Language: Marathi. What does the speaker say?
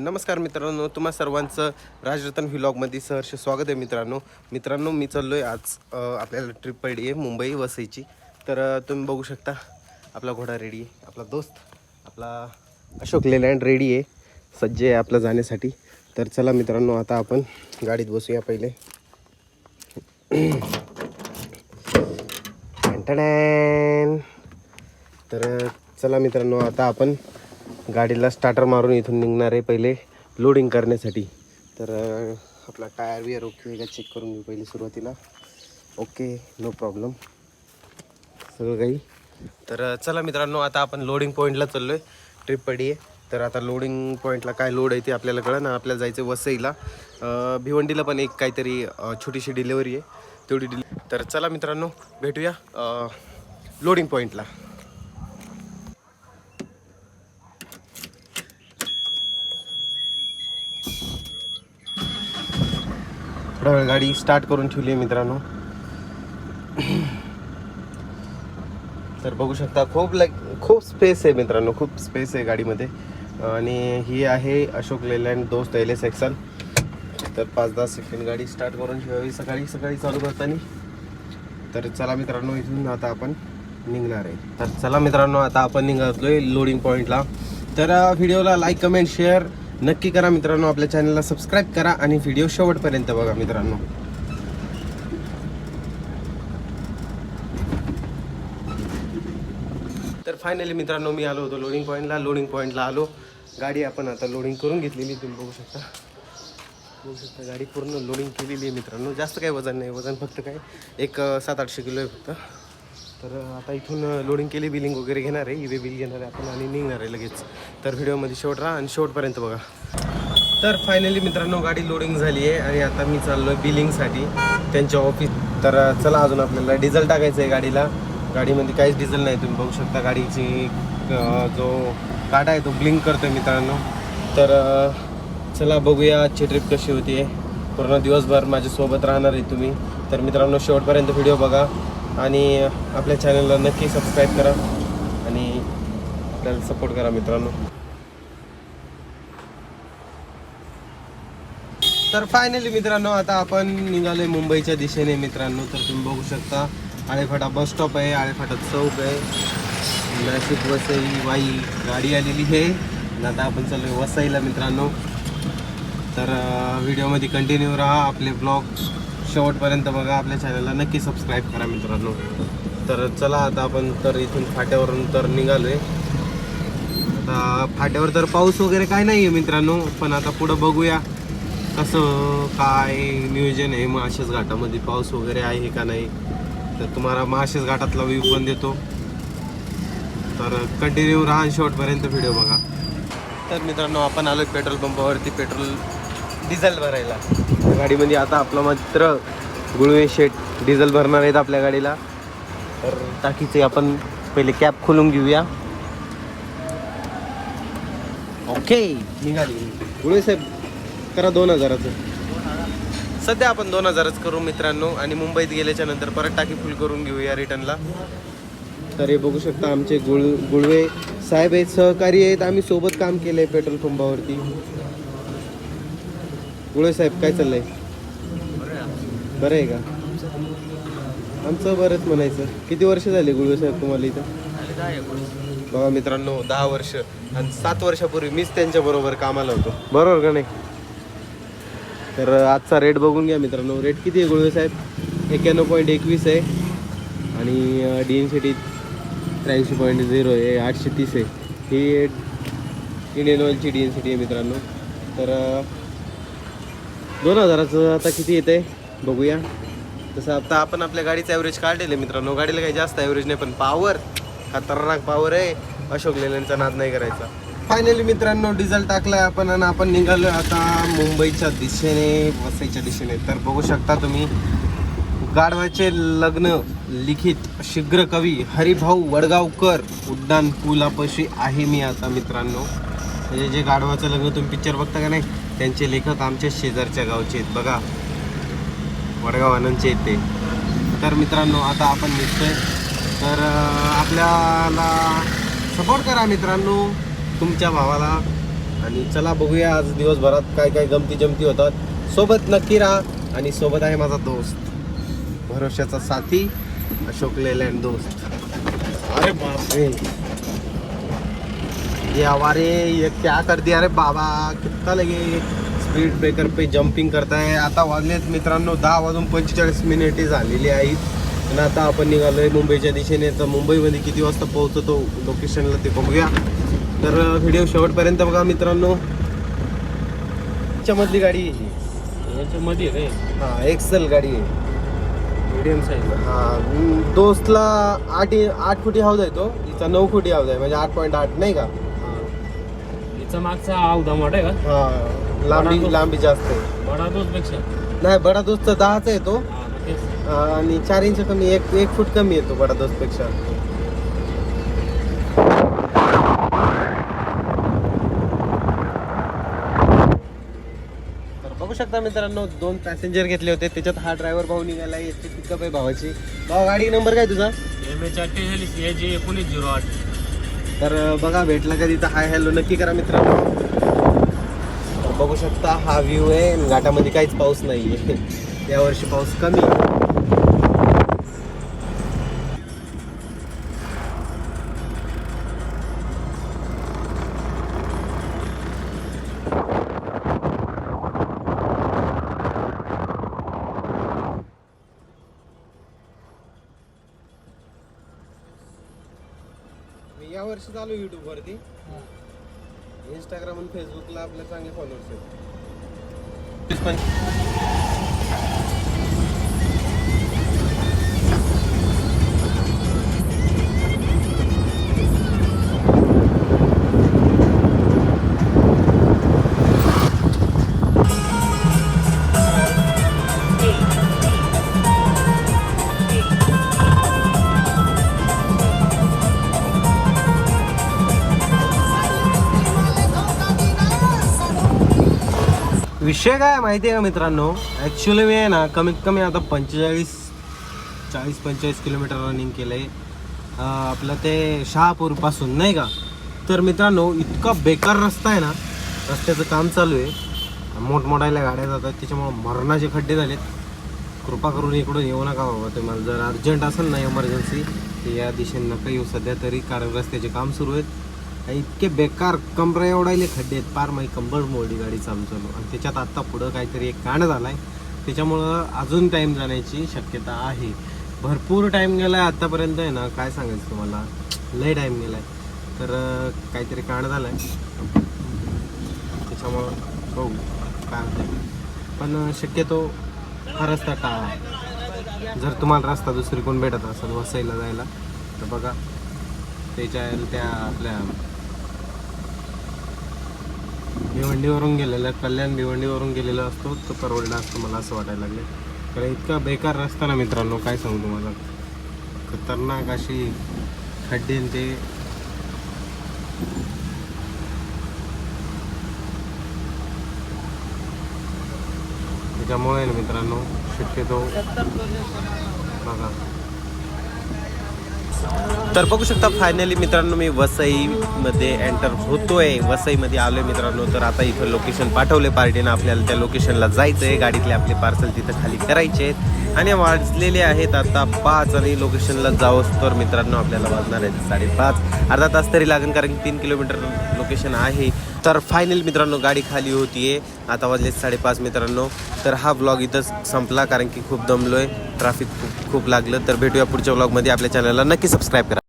नमस्कार मित्रांनो तुम्हा सर्वांचं राजरतन व्लॉगमध्ये सहर्ष स्वागत आहे मित्रांनो. मित्रांनो मी चाललो आहे आज आपल्याला ट्रिप पडली आहे मुंबई वसईची. तर तुम्ही बघू शकता आपला घोडा रेडी आहे आपला दोस्त आपला अशोक लेलँड रेडी आहे सज्ज आहे आपला जाण्यासाठी. तर चला मित्रांनो आता आपण गाडीत बसूया पहिले. तर चला मित्रांनो आता आपण गाडीला स्टार्टर मारून इथून निघणार आहे पहिले लोडिंग करण्यासाठी. तर आपला टायर बियर ओके का चेक करून घेऊ पहिले सुरुवातीला. ओके नो प्रॉब्लेम सगळं काही. तर चला मित्रांनो आता आपण लोडिंग पॉईंटला चाललो आहे ट्रिप पडी आहे. तर आता लोडिंग पॉईंटला काय लोड आहे ते आपल्याला कळलं ना आपल्याला जायचं आहे वसईला भिवंडीला पण एक काहीतरी छोटीशी डिलेवरी आहे. तेवढी डिले तर चला मित्रांनो भेटूया लोडिंग पॉईंटला थोडा वेळ गाडी स्टार्ट करून ठेवली आहे मित्रांनो. तर बघू शकता खूप लाईक खूप स्पेस आहे मित्रांनो खूप स्पेस आहे गाडीमध्ये. आणि ही आहे Ashok Leyland Dost L S axle. तर पाच दहा सेकंड गाडी स्टार्ट करून ठेवावी. सकाळी सकाळी चालू करताना. तर चला मित्रांनो इथून आता आपण निघणार आहे. तर चला मित्रांनो आता आपण निघालोय लोडिंग पॉईंटला तर व्हिडिओला लाईक कमेंट शेअर नक्की करा मित्रांनो आपल्या चॅनलला सबस्क्राईब करा आणि व्हिडिओ शेवटपर्यंत बघा मित्रांनो. तर फायनली मित्रांनो मी आलो होतो लोडिंग पॉईंटला लोडिंग पॉईंटला आलो. गाडी आपण आता लोडिंग करून घेतलेली तुम्ही बघू शकता. बघू शकता गाडी पूर्ण लोडिंग केलेली आहे मित्रांनो. जास्त काही वजन नाही वजन फक्त काय एक सात आठशे किलो आहे फक्त. तर आता इथून लोडिंग केली बिलिंग वगैरे घेणार आहे. इवे बिल घेणार आहे आपण आणि निघणार आहे लगेच. तर व्हिडिओमध्ये शेवट राहा आणि शेवटपर्यंत बघा. तर फायनली मित्रांनो गाडी लोडिंग झाली आहे आणि आता मी चाललो आहे बिलिंगसाठी त्यांच्या ऑफिस तर चला अजून आपल्याला डिझेल टाकायचं आहे गाडीला. गाडीमध्ये काहीच डिझेल नाही तुम्ही बघू शकता गाडीची जो काटा आहे तो ब्लिंक करतो आहे मित्रांनो. तर चला बघूया आजची ट्रिप कशी होती आहे पूर्ण दिवसभर माझ्यासोबत राहणार आहे तुम्ही. तर मित्रांनो शेवटपर्यंत व्हिडिओ बघा. आणि आपल्या चॅनलला नक्की सबस्क्राईब करा आणि आपल्याला सपोर्ट करा मित्रांनो. तर फायनली मित्रांनो आता आपण निघालोय मुंबईच्या दिशेने मित्रांनो. तर तुम्ही बघू शकता आळेफाटा बस स्टॉप आहे आळेफाटा चौक आहे. नाशिक वसई वाई गाडी आलेली आहे. आणि आता आपण चाललोय वसईला मित्रांनो. तर व्हिडिओमध्ये कंटिन्यू राहा. आपले ब्लॉग शेवटपर्यंत बघा आपल्या चॅनलला नक्की सबस्क्राईब करा मित्रांनो. तर चला आता आपण तर इथून फाट्यावरून तर निघालोय. आता फाट्यावर तर पाऊस वगैरे काय नाही आहे मित्रांनो पण आता पुढं बघूया कसं काय नियोजन आहे. माशेस घाटामध्ये पाऊस वगैरे आहे का नाही तर तुम्हाला माशेस घाटातला व्ह्यू पण देतो. तर कंटिन्यू राहा शेवटपर्यंत व्हिडिओ बघा. तर मित्रांनो आपण आलो पेट्रोल पंपावरती पेट्रोल डिझेल भरायला. गाडीमध्ये आता आपला मात्र गुळवे शेट डिझेल भरणार आहेत आपल्या गाडीला. तर टाकीचे आपण पहिले कॅप खोलून घेऊया. ओके निघाली. गुळवे साहेब करा दोन हजाराचं. सध्या आपण दोन हजारच करू मित्रांनो आणि मुंबईत गेल्याच्यानंतर परत टाकी फुल करून घेऊया रिटर्नला तर हे बघू शकता आमचे गुळ गुळवे साहेब आहेत सहकारी आहेत. आम्ही सोबत काम केलंय पेट्रोल पंपावरती. गुळे साहेब काय चाललंय? बरं आहे का? आमचं बरंच म्हणायचं. किती वर्ष झाले गुळवे साहेब तुम्हाला इथं? बघा मित्रांनो दहा वर्ष आणि सात वर्षापूर्वी मीच त्यांच्या बरोबर कामाला होतो. बरोबर का नाही? तर आजचा रेट बघून घ्या मित्रांनो. रेट किती आहे गुळवे साहेब? एक्क्याण्णव पॉईंट एकवीस आहे. आणि डी एन सी टी त्र्याऐंशी पॉईंट झिरो आहे आठशे तीस आहे. ही इंडियन ऑइलची डी एन सी टी आहे मित्रांनो. तर दोन हजाराचं आता किती येते आहे बघूया. तसं आता आपण आपल्या गाडीचं ॲव्हरेज काढलेलं आहे मित्रांनो. गाडीला काही जास्त ॲव्हरेज नाही पण पॉवर खतरनाक पॉवर आहे. अशोक लेल्यांचा नाद नाही करायचा. फायनली मित्रांनो डिझेल टाकलाय आपण आणि आपण निघालो आता मुंबईच्या दिशेने वसईच्या दिशेने. तर बघू शकता तुम्ही गाढवाचे लग्न लिखित शीघ्र कवी हरिभाऊ वडगावकर उड्डाण पुलापाशी आहे मी आता मित्रांनो. म्हणजे जे गाढवाचं लग्न तुम्ही पिक्चर बघता का नाही? त्यांचे लेखक आमच्या शेजारच्या गावचे आहेत. बघा वडगाव आनंदचे आहेत ते. तर मित्रांनो आता आपण निघतोय. तर आपल्याला सपोर्ट करा मित्रांनो तुमच्या भावाला. आणि चला बघूया आज दिवसभरात काय काय गमती जमती होतात. सोबत नक्की राहा आणि सोबत आहे माझा दोस्त. भरोश्याचा साथी अशोक लेलँड दोस्त. अरे बापरे. ये हमारे ये क्या कर दिया अरे बाबा? कितना लगे स्पीड ब्रेकर पे जम्पिंग करताय आता वाजलेत मित्रांनो दहा वाजून पंचेचाळीस मिनिटे झालेली आहेत आणि आता आपण निघालोय मुंबईच्या दिशेने. तर मुंबईमध्ये किती वाजता पोहोचतो लोकेशनला ते बघूया. तर व्हिडिओ शेवटपर्यंत बघा मित्रांनो. मधली गाडी आहे ही. याच्यामध्ये हा एक्सेल गाडी आहे. मीडियम साईज हा दोस्तला आठ आठ फुटी हौद आहे तो. हिचा नऊ फुटी हौद आहे. म्हणजे आठ पॉईंट आठ नाही का? याचा मागचा अवधा मोठा आहे का? हा लांबी लांबी जास्त आहे. बडा पेक्षा नाही बडा दोस्तचा दहाचा येतो हा मग तेच. आणि चार इंच कमी एक एक फूट कमी येतो बडा पेक्षा तर बघू शकता मित्रांनो दोन पॅसेंजर घेतले होते. त्याच्यात हा ड्रायव्हर भाऊ निघाला याची पिकअप आहे भावाची. भाऊ गाडी नंबर काय तुझा? एम एच अठ्ठेचाळीस ए जे एकोणीस झिरो आठ. तर बघा भेटला कधी तर हाय हॅलो नक्की करा मित्रांनो. बघू शकता हा व्ह्यू आहे. घाटामध्ये काहीच पाऊस नाही आहे यावर्षी पाऊस कमी या वर्षी चालू युट्यूब वरती. इंस्टाग्राम आणि फेसबुकला आपले चांगले फॉलोअर्स आहेत. विषय काय माहिती आहे का मित्रांनो? ॲक्च्युली मी आहे ना कमीत कमी आता पंचेचाळीस चाळीस पंचेचाळीस किलोमीटर रनिंग केलं आहे आपलं ते शहापूरपासून नाही का? तर मित्रांनो इतका बेकार रस्ता आहे ना रस्त्याचं काम चालू आहे. मोठमोठ्याल्या गाड्या जातात त्याच्यामुळं मरणाचे खड्डे झालेत. कृपा करून इकडून येऊ नका बाबा तुम्हाला जर अर्जंट असेल ना इमर्जन्सी तर या दिशेने नका येऊ. सध्या तरी कारण रस्त्याचे काम सुरू आहेत. इतके बेकार कमरा एवढाले खड्डे आहेत. पार माही कंबर मोडी गाडी आमचं. आणि त्याच्यात आत्ता पुढं काहीतरी एक कांड झाला आहे त्याच्यामुळं अजून टाईम जाण्याची शक्यता आहे. भरपूर टाईम गेला आहे आत्तापर्यंत आहे ना. काय सांगायचं तुम्हाला? लय टाईम गेला आहे तर काहीतरी कांड झाला आहे त्याच्यामुळं बघू काय होतं पण शक्यतो हा रस्ता टाळा. जर तुम्हाला रस्ता दुसरी कोण भेटत असेल वसईला जायला तर बघा. त्याच्या त्या आपल्या भिवंडीवरून गेलेला कल्याण भिवंडीवरून गेलेला असतो तो परवडला असतो मला असं वाटायला लागले कारण इतका बेकार रस्ता ना मित्रांनो काय सांगू तुम्हाला? खतरनाक अशी खड्डे ते. त्याच्यामुळे मित्रांनो शक्यतो बघा. तर बघू शकता फायनली मित्रांनो मी वसईमध्ये एंटर होतोय. वसईमध्ये आलोय मित्रांनो तर आता इथं लोकेशन पाठवले पार्टीनं आपल्याला त्या लोकेशनला जायचं आहे गाडीतले आपले पार्सल तिथं खाली करायचे आहेत आणि वाजलेले आहेत आता पाच आणि लोकेशनला जावंच तर मित्रांनो आपल्याला वाजणार आहेत साडेपाच. अर्धा तास तरी लागेल कारण की तीन किलोमीटर लोकेशन आहे. तर फायनल मित्रांनो गाडी खाली होतीये. आता वाजले साडेपाच मित्रांनो. तर हा ब्लॉग इथंच संपला कारण की खूप दमलोय. ट्रॅफिक खूप खूप लागलं. तर भेटूया पुढच्या ब्लॉगमध्ये आपल्या चॅनलला नक्की सबस्क्राईब करा.